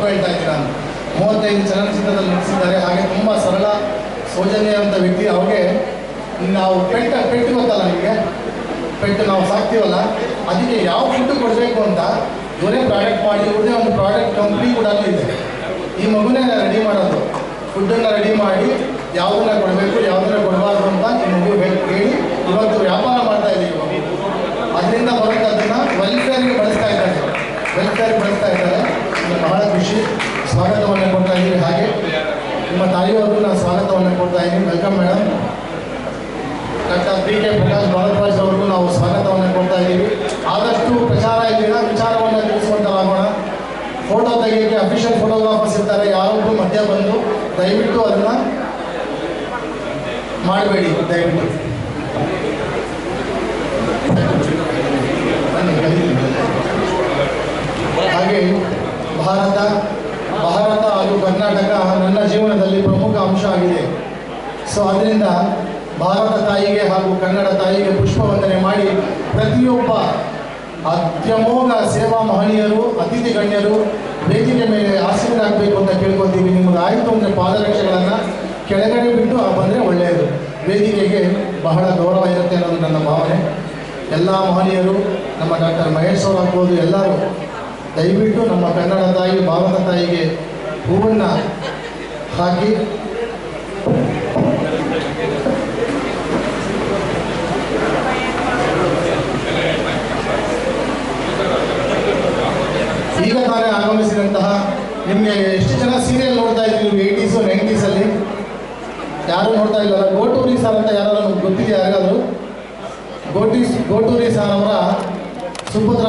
ತಪ್ಪು ಹೇಳ್ತಾ ಇದ್ದೀನಿ ನಾನು ಮೂವತ್ತೈದು ಚಲನಚಿತ್ರದಲ್ಲಿ ನಟಿಸಿದ್ದಾರೆ. ಹಾಗೆ ತುಂಬ ಸರಳ ಸೌಜನ್ಯ ಅಂತ ವ್ಯಕ್ತಿ ಅವ್ರಿಗೆ ನಾವು ಪೆಟ್ಟ, ಪೆಟ್ಟು ಗೊತ್ತಲ್ಲ ನಿಮಗೆ? ಪೆಟ್ಟು ನಾವು ಸಾಕ್ತೀವಲ್ಲ? ಅದಕ್ಕೆ ಯಾವ ಫುಡ್ ಕೊಡಬೇಕು ಅಂತ ಇವರೇ ಪ್ರಾಡಕ್ಟ್ ಮಾಡಿ ಇವ್ರದೇ ಒಂದು ಪ್ರಾಡಕ್ಟ್ ಕಂಪ್ನಿ ಕೂಡ ಇದೆ. ಈ ಮಗುನೇ ರೆಡಿ ಮಾಡೋದು. ಫುಡ್ಡನ್ನು ರೆಡಿ ಮಾಡಿ ಯಾವುದನ್ನ ಕೊಡಬೇಕು, ಯಾವುದನ್ನ ಕೊಡಬಾರ್ದು ಅಂತ ಈ ಮಗು ಹೇಳಿ ಇವತ್ತು ವ್ಯಾಪಾರ ಮಾಡ್ತಾ ಇದೆ ಅದರಿಂದ ಬರೋದನ್ನ ಸ್ವಾಗತವನ್ನು ಕೊಡ್ತಾ ಇದ್ದೀವಿ ಹಾಗೆ ನಿಮ್ಮ ತಾಯಿಯವ್ರಿಗೂ ನಾನು ಸ್ವಾಗತವನ್ನು ಕೊಡ್ತಾ ಇದ್ದೀನಿ. Welcome madam doctor P K Prakash Bharadwaj ಅವ್ರಿಗೂ ನಾವು ಸ್ವಾಗತವನ್ನು ಕೊಡ್ತಾ ಇದ್ದೀವಿ. ಆದಷ್ಟು ಪ್ರಚಾರ ಇಲ್ಲಿನ ವಿಚಾರವನ್ನು ತಿಳಿಸುವಂತರಾಗೋಣ ಫೋಟೋ ತೆಗೆಯೋಕ್ಕೆ ಅಫಿಷಿಯಲ್ ಫೋಟೋಗ್ರಾಫರ್ಸ್ ಇರ್ತಾರೆ ಯಾರೊಬ್ಬರು ಮಧ್ಯ ಬಂದು ದಯವಿಟ್ಟು ಅದನ್ನು ಮಾಡಬೇಡಿ. ದಯವಿಟ್ಟು. ಹಾಗೆ ಭಾರತ ಭಾರತ ಹಾಗೂ ಕರ್ನಾಟಕ ನನ್ನ ಜೀವನದಲ್ಲಿ ಪ್ರಮುಖ ಅಂಶ ಆಗಿದೆ. ಸೊ ಅದರಿಂದ ಭಾರತ ತಾಯಿಗೆ ಹಾಗೂ ಕನ್ನಡ ತಾಯಿಗೆ ಪುಷ್ಪವಂದನೆ ಮಾಡಿ ಪ್ರತಿಯೊಬ್ಬ ಅತ್ಯಮೋಘ ಸೇವಾ ಮಹನೀಯರು, ಅತಿಥಿ ಗಣ್ಯರು, ವೇದಿಕೆ ಮೇಲೆ ಆಸೀನರಾಗಬೇಕು ಅಂತ ಕೇಳ್ಕೊತೀವಿ ನಿಮ್ಗೆ ಆಯಿತು ಅಂದರೆ ಪಾದರಕ್ಷೆಗಳನ್ನು ಕೆಳಗಡೆ ಬಿಟ್ಟು ಬಂದರೆ ಒಳ್ಳೆಯದು. ವೇದಿಕೆಗೆ ಬಹಳ ಗೌರವ ಇರುತ್ತೆ ಅನ್ನೋದು ನನ್ನ ಭಾವನೆ. ಎಲ್ಲ ಮಹನೀಯರು, ನಮ್ಮ ಡಾಕ್ಟರ್ ಮಹೇಶ್ ಆಗ್ಬೋದು, ಎಲ್ಲರೂ ದಯವಿಟ್ಟು ನಮ್ಮ ಕನ್ನಡ ತಾಯಿ ಭಾರತ ತಾಯಿಗೆ ಹೂವನ್ನು ಹಾಕಿ. ಈಗ ತಾನೇ ಆಗಮಿಸಿದಂತಹ ನಿಮಗೆ ಎಷ್ಟು ಜನ ಸೀರಿಯಲ್ ನೋಡ್ತಾ ಇದ್ದೀವಿ ಏಯ್ಟೀಸು ನೈಂಟೀಸಲ್ಲಿ ಯಾರು ನೋಡ್ತಾ ಇಲ್ಲ ಗೋಟೂರಿ ಸರ್ ಅಂತ ಯಾರು ಗೊತ್ತಿದೆ ಯಾರಿಗಾದ್ರು ಗೋಟೀಸ್ ಗೋಟೂರಿ ಸರ್ ಅವರ ಸುಪುತ್ರ